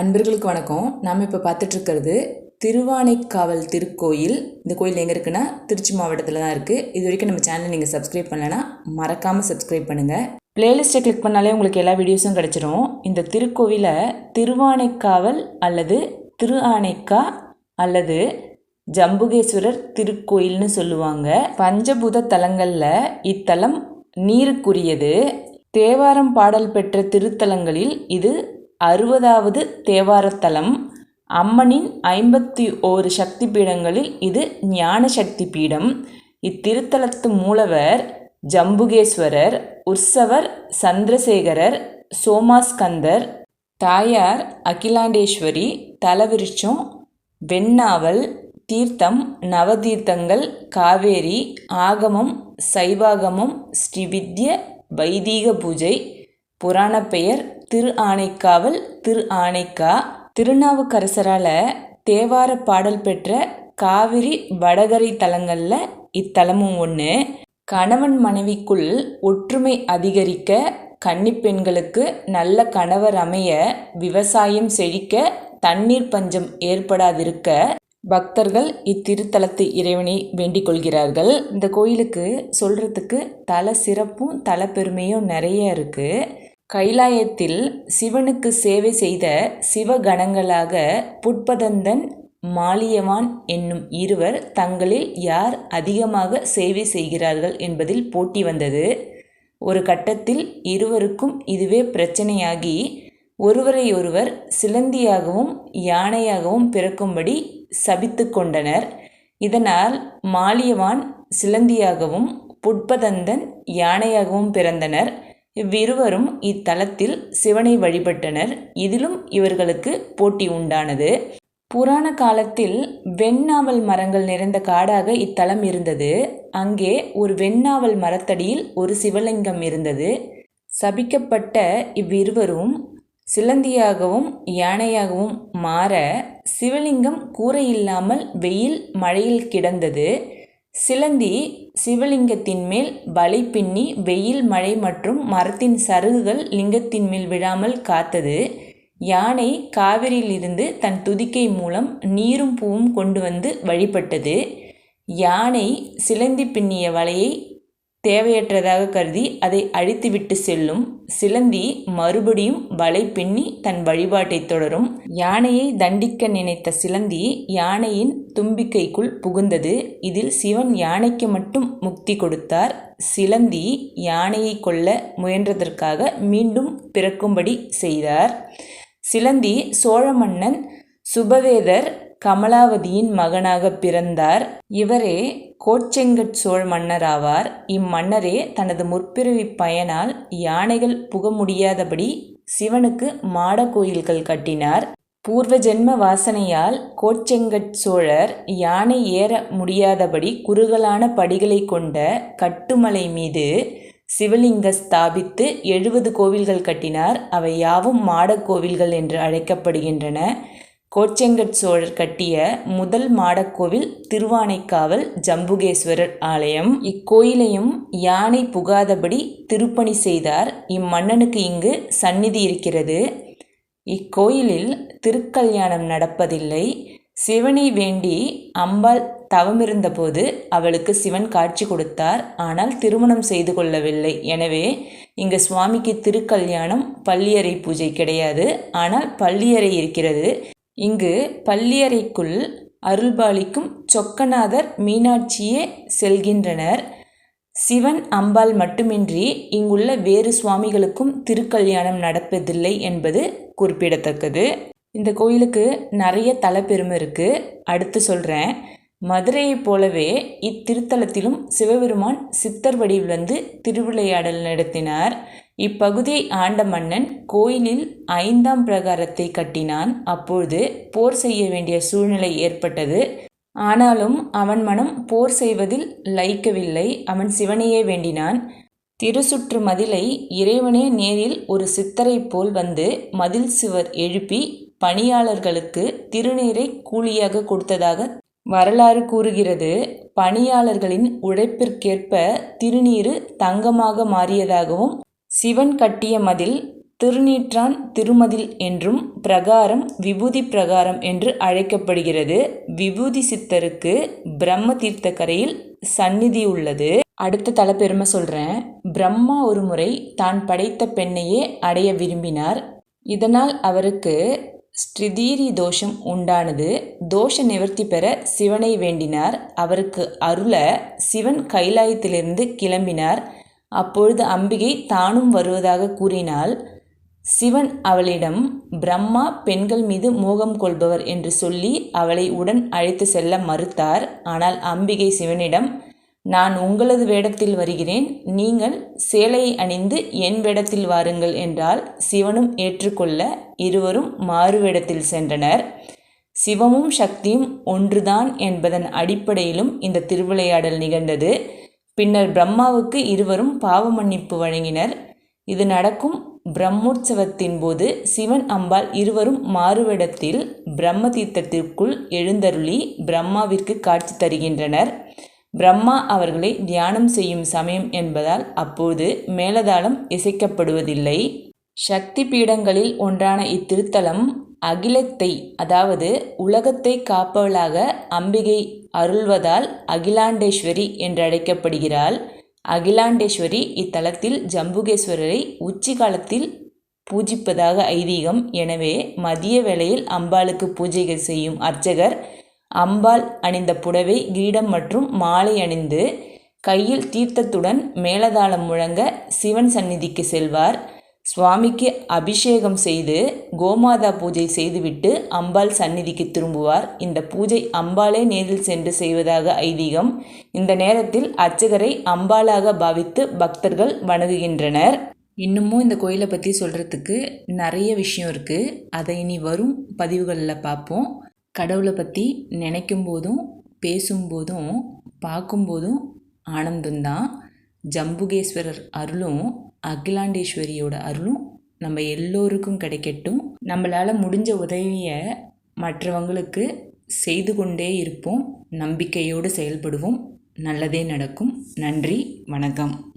அன்பர்களுக்கு வணக்கம். நாம் இப்போ பார்த்துட்ருக்கிறது திருவானைக்காவல் திருக்கோயில். இந்த கோயில் எங்கே இருக்குன்னா திருச்சி மாவட்டத்தில் தான் இருக்குது இது வரைக்கும் நம்ம சேனலை நீங்கள் சப்ஸ்கிரைப் பண்ணலைன்னா மறக்காமல் சப்ஸ்கிரைப் பண்ணுங்கள் பிளேலிஸ்ட்டை கிளிக் பண்ணாலே உங்களுக்கு எல்லா வீடியோஸும் கிடச்சிரும். இந்த திருக்கோவிலை திருவானைக்காவல் அல்லது திரு ஆனைக்கா அல்லது ஜம்புகேஸ்வரர் திருக்கோயில்னு சொல்லுவாங்க. பஞ்சபூத தலங்களில் இத்தலம் நீருக்குரியது. தேவாரம் பாடல் பெற்ற திருத்தலங்களில் இது அறுபதாவது தேவாரத்தலம். அம்மனின் ஐம்பத்தி ஓரு சக்தி பீடங்களில் இது ஞான சக்தி பீடம் இத்திருத்தலத்து மூலவர் ஜம்புகேஸ்வரர் உற்சவர் சந்திரசேகரர் சோமாஸ்கந்தர் தாயார் அகிலாண்டேஸ்வரி தலவிருச்சம் வெண்ணாவல் தீர்த்தம் நவதீர்த்தங்கள் காவேரி ஆகமம் சைவாகமம் ஸ்ரீவித்ய வைதீக பூஜை புராண பெயர் திரு ஆணைக்காவல் திரு ஆணைக்கா திருநாவுக்கரசரால் தேவார பாடல் பெற்ற காவிரி வடகரை தலங்களில் இத்தலமும் ஒன்று கணவன் மனைவிக்குள் ஒற்றுமை அதிகரிக்க கன்னிப்பெண்களுக்கு நல்ல கணவர் அமைய விவசாயம் செழிக்க தண்ணீர் பஞ்சம் ஏற்படாதிருக்க பக்தர்கள் இத்திருத்தலத்து இறைவனை வேண்டிக் கொள்கிறார்கள் இந்த கோயிலுக்கு சொல்கிறதுக்கு தல சிறப்பும் தல பெருமையும் நிறைய இருக்குது கைலாயத்தில் சிவனுக்கு சேவை செய்த சிவகணங்களாக புட்பதந்தன் மாலியவான் என்னும் இருவர் தங்களில் யார் அதிகமாக சேவை செய்கிறார்கள் என்பதில் போட்டி வந்தது. ஒரு கட்டத்தில் இருவருக்கும் இதுவே பிரச்சனையாகி ஒருவரையொருவர் சிலந்தியாகவும் யானையாகவும் பிறக்கும்படி சபித்து கொண்டனர் இதனால் மாலியவான் சிலந்தியாகவும் புட்பதந்தன் யானையாகவும் பிறந்தனர். இவ்விருவரும் இத்தலத்தில் சிவனை வழிபட்டனர். இதிலும் இவர்களுக்கு போட்டி உண்டானது. புராண காலத்தில் வெண்ணாவல் மரங்கள் நிறைந்த காடாக இத்தலம் இருந்தது. அங்கே ஒரு வெண்ணாவல் மரத்தடியில் ஒரு சிவலிங்கம் இருந்தது. சபிக்கப்பட்ட இவ்விருவரும் சிலந்தியாகவும் யானையாகவும் மாற சிவலிங்கம் கூரை இல்லாமல் வெயில் மழையில் கிடந்தது. சிலந்தி சிவலிங்கத்தின் மேல் வலை பின்னி வெயில் மழை மற்றும் மரத்தின் சருகுகள் லிங்கத்தின் மேல் விழாமல் காத்தது. யானை காவிரியிலிருந்து தன் துதிக்கை மூலம் நீரும் பூவும் கொண்டு வந்து வழிபட்டது. யானை சிலந்தி பின்னிய வலையை தேவையற்றதாக கருதி அதை அழித்துவிட்டு செல்லும். சிலந்தி மறுபடியும் வலை பின்னி தன் வழிபாட்டை தொடரும். யானையை தண்டிக்க நினைத்த சிலந்தி யானையின் தும்பிக்கைக்குள் புகுந்தது. இதில் சிவன் யானைக்கு மட்டும் முக்தி கொடுத்தார். சிலந்தி யானையை கொல்ல முயன்றதற்காக மீண்டும் பிறக்கும்படி செய்தார். சிலந்தி சோழ மன்னன் சுபவேதர் கமலாவதியின் மகனாக பிறந்தார். இவரே கோச்செங்கட் மன்னர் மன்னராவார் இம்மன்னரே தனது முற்பிறவி பயனால் யானைகள் புக முடியாதபடி சிவனுக்கு மாட கோயில்கள் கட்டினார். பூர்வ ஜென்ம வாசனையால் கோச்செங்கட் சோழர் யானை ஏற முடியாதபடி குறுகலான படிகளை கொண்ட கட்டுமலை மீது சிவலிங்க ஸ்தாபித்து எழுபது கோவில்கள் கட்டினார். அவை யாவும் மாடக் கோவில்கள் என்று அழைக்கப்படுகின்றன. கோச்செங்கட் சோழர் கட்டிய முதல் மாடக்கோவில் திருவானைக்காவல் ஜம்புகேஸ்வரர் ஆலயம். இக்கோயிலையும் யானை புகாதபடி திருப்பணி செய்தார். இம்மன்னனுக்கு இங்கு சந்நிதி இருக்கிறது. இக்கோயிலில் திருக்கல்யாணம் நடப்பதில்லை. சிவனை வேண்டி அம்பாள் தவமிருந்தபோது அவளுக்கு சிவன் காட்சி கொடுத்தார். ஆனால் திருமணம் செய்து கொள்ளவில்லை. எனவே இங்கு சுவாமிக்கு திருக்கல்யாணம் பள்ளியறை பூஜை கிடையாது. ஆனால் பள்ளியறை இருக்கிறது. இங்கு பள்ளியறைக்குள் அருள்பாலிக்கும் சொக்கநாதர் மீனாட்சியே செல்கின்றனர். சிவன் அம்பாள் மட்டுமின்றி இங்குள்ள வேறு சுவாமிகளுக்கும் திருக்கல்யாணம் நடப்பதில்லை என்பது குறிப்பிடத்தக்கது. இந்த கோயிலுக்கு நிறைய தலப்பெருமை இருக்குது அடுத்து சொல்கிறேன் மதுரையைப் போலவே இத்திருத்தலத்திலும் சிவபெருமான் சித்தர் வடிவில் வந்து திருவிளையாடல் நடத்தினார். இப்பகுதியை ஆண்ட மன்னன் கோயிலில் ஐந்தாம் பிரகாரத்தை கட்டினான். அப்பொழுது போர் செய்ய வேண்டிய சூழ்நிலை ஏற்பட்டது. ஆனாலும் அவன் மனம் போர் செய்வதில் லயிக்கவில்லை. அவன் சிவனையே வேண்டினான். திருசுற்று மதிலை இறைவனே நேரில் ஒரு சித்தரைப் போல் வந்து மதில் சுவர் எழுப்பி பணியாளர்களுக்கு திருநீரை கூலியாக கொடுத்ததாக வரலாறு கூறுகிறது. பணியாளர்களின் உழைப்பிற்கேற்ப திருநீறு தங்கமாக மாறியதாகவும் சிவன் கட்டிய மதில் திருநீற்றான் திருமதில் என்றும் பிரகாரம் விபூதி பிரகாரம் என்று அழைக்கப்படுகிறது. விபூதி சித்தருக்கு பிரம்ம தீர்த்தக்கரையில் சந்நிதி உள்ளது. அடுத்த தலைப்பெருமை சொல்கிறேன் பிரம்மா ஒரு முறை தான் படைத்த பெண்ணையே அடைய விரும்பினார். இதனால் அவருக்கு ஸ்ட்ரிதீரி தோஷம் உண்டானது. தோஷ நிவர்த்தி பெற சிவனை வேண்டினார். அவருக்கு அருள சிவன் கைலாயத்திலிருந்து கிளம்பினார். அப்பொழுது அம்பிகை தானும் வருவதாக கூறினாள் சிவன் அவளிடம் பிரம்மா பெண்கள் மீது மோகம் கொள்பவர் என்று சொல்லி அவளை உடன் அழைத்து செல்ல மறுத்தார். ஆனால் அம்பிகை சிவனிடம் நான் உங்களது வேடத்தில் வருகிறேன். நீங்கள் சேலையை அணிந்து என் வேடத்தில் வாருங்கள் என்றால் சிவனும் ஏற்றுக்கொள்ள இருவரும் மாறுவேடத்தில் சென்றனர். சிவமும் சக்தியும் ஒன்றுதான் என்பதன் அடிப்படையிலும் இந்த திருவிளையாடல் நிகழ்ந்தது. பின்னர் பிரம்மாவுக்கு இருவரும் பாவ மன்னிப்பு வழங்கினர். இது நடக்கும் பிரம்மோற்சவத்தின் போது சிவன் அம்பாள் இருவரும் மாறுவேடத்தில் பிரம்ம தீர்த்தத்திற்குள் எழுந்தருளி பிரம்மாவிற்கு காட்சி தருகின்றனர். பிரம்மா அவர்களை தியானம் செய்யும் சமயம் என்பதால் அப்போது மேலதாளம் இசைக்கப்படுவதில்லை. சக்தி பீடங்களில் ஒன்றான இத்திருத்தலம் அகிலத்தை அதாவது உலகத்தை காப்பவளாக அம்பிகை அருள்வதால் அகிலாண்டேஸ்வரி என்றழைக்கப்படுகிறாள் அகிலாண்டேஸ்வரி இத்தலத்தில் ஜம்புகேஸ்வரரை உச்சி காலத்தில் பூஜிப்பதாக ஐதீகம். எனவே மதிய வேளையில் அம்பாளுக்கு பூஜைகள் செய்யும் அர்ச்சகர் அம்பாள் அணிந்த புடவை கிரீடம் மற்றும் மாலை அணிந்து கையில் தீர்த்தத்துடன் மேலதாளம் முழங்க சிவன் சந்நிதிக்கு செல்வார். சுவாமிக்கு அபிஷேகம் செய்து கோமாதா பூஜை செய்துவிட்டு அம்பாள் சந்நிதிக்கு திரும்புவார். இந்த பூஜை அம்பாளே நேரில் சென்று செய்வதாக ஐதீகம். இந்த நேரத்தில் அர்ச்சகரை அம்பாளாக பாவித்து பக்தர்கள் வணங்குகின்றனர். இன்னமும் இந்த கோயிலை பற்றி சொல்கிறதுக்கு நிறைய விஷயம் இருக்குது அதை இனி வரும் பதிவுகளில் பார்ப்போம். கடவுளை பற்றி நினைக்கும் போதும் பேசும்போதும் பார்க்கும்போதும் ஆனந்தம்தான். ஜம்புகேஸ்வரர் அருளும் அகிலாண்டேஸ்வரியோட அருளும் நம்ம எல்லோருக்கும் கிடைக்கட்டும். நம்மளால் முடிஞ்ச உதவியை மற்றவங்களுக்கு செய்து கொண்டே இருப்போம். நம்பிக்கையோடு செயல்படுவோம். நல்லதே நடக்கும். நன்றி வணக்கம்.